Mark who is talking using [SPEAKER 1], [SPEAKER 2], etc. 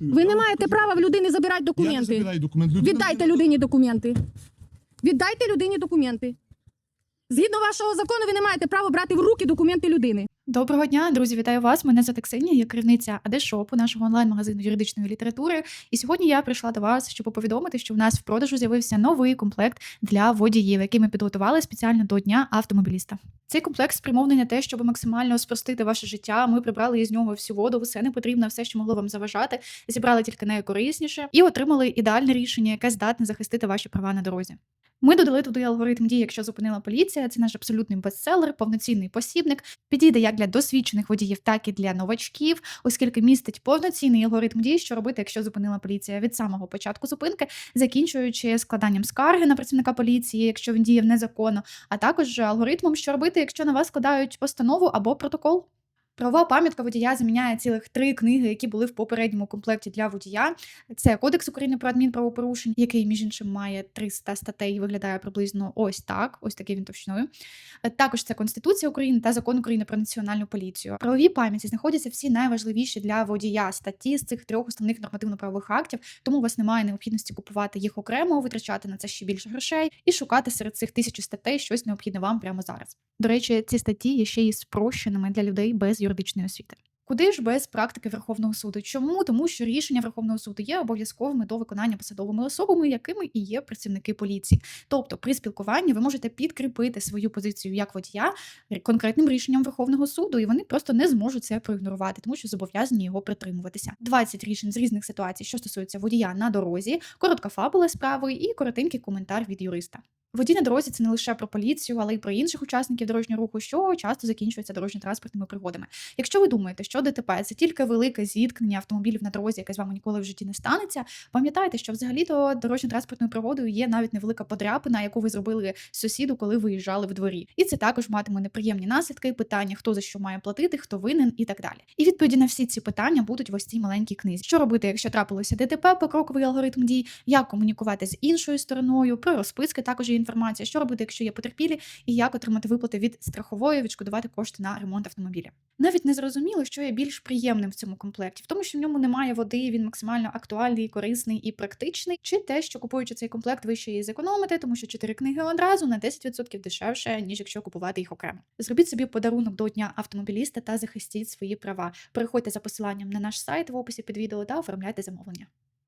[SPEAKER 1] Ви не маєте права в людини забирати
[SPEAKER 2] Я не
[SPEAKER 1] документи.
[SPEAKER 2] забираю документ. Людина
[SPEAKER 1] Віддайте людині документи. Віддайте людині документи. Згідно вашого закону, ви не маєте права брати в руки документи людини.
[SPEAKER 3] Доброго дня, друзі, вітаю вас. Мене звати Ксенія, я керівниця Адешопу, нашого онлайн-магазину юридичної літератури. І сьогодні я прийшла до вас, щоб повідомити, що в нас в продажу з'явився новий комплект для водіїв, який ми підготували спеціально до дня автомобіліста. Цей комплект спрямований на те, щоб максимально спростити ваше життя. Ми прибрали із нього всю воду, все не потрібно, все, що могло вам заважати, зібрали тільки найкорисніше і отримали ідеальне рішення, яке здатне захистити ваші права на дорозі. Ми додали туди алгоритм дій, якщо зупинила поліція. Це наш абсолютний бестселер, повноцінний посібник. Підійде як для досвідчених водіїв, так і для новачків, оскільки містить повноцінний алгоритм дій, що робити, якщо зупинила поліція від самого початку зупинки, закінчуючи складанням скарги на працівника поліції, якщо він діяв незаконно, а також алгоритмом, що робити, якщо на вас складають постанову або протокол. Правова пам'ятка водія заміняє цілих три книги, які були в попередньому комплекті для водія. Це Кодекс України про адмінправопорушень, який, між іншим, має 300 статей і виглядає приблизно ось так, ось такий він товщиною. Е, Також це Конституція України та Закон України про національну поліцію. В правовій пам'яті знаходяться всі найважливіші для водія статті з цих трьох основних нормативно-правових актів, тому у вас немає необхідності купувати їх окремо, витрачати на це ще більше грошей і шукати серед цих тисячі статей щось необхідне вам прямо зараз. До речі, ці статті є ще й спрощеними для людей без юридичної освіти. Куди ж без практики Верховного суду? Чому? Тому що рішення Верховного суду є обов'язковими до виконання посадовими особами, якими і є працівники поліції. Тобто, при спілкуванні ви можете підкріпити свою позицію як водія конкретним рішенням Верховного суду, і вони просто не зможуть це проігнорувати, тому що зобов'язані його притримуватися. 20 рішень з різних ситуацій, що стосуються водія на дорозі, коротка фабула справи і коротенький коментар від юриста. Водій на дорозі це не лише про поліцію, але й про інших учасників дорожнього руху, що часто закінчується дорожньо-транспортними пригодами. Якщо ви думаєте, що ДТП це тільки велике зіткнення автомобілів на дорозі, яке з вами ніколи в житті не станеться, пам'ятайте, що взагалі-то дорожньо-транспортною пригодою є навіть невелика подряпина, яку ви зробили сусіду, коли виїжджали в дворі. І це також матиме неприємні наслідки, питання, хто за що має платити, хто винен і так далі. І відповіді на всі ці питання будуть в ось цій маленькій книзі. Що робити, якщо трапилося ДТП, покроковий алгоритм дій, як комунікувати з іншою стороною, про розписки також є інформація, що робити, якщо є потерпілі, і як отримати виплати від страхової, відшкодувати кошти на ремонт автомобіля. Навіть не зрозуміло, що є більш приємним в цьому комплекті, в тому, що в ньому немає води, він максимально актуальний, корисний і практичний, чи те, що купуючи цей комплект, ви ще її зекономите, тому що 4 книги одразу на 10% дешевше, ніж якщо купувати їх окремо. Зробіть собі подарунок до дня автомобіліста та захистіть свої права. Переходьте за посиланням на наш сайт в описі під відео та оформляйте замовлення.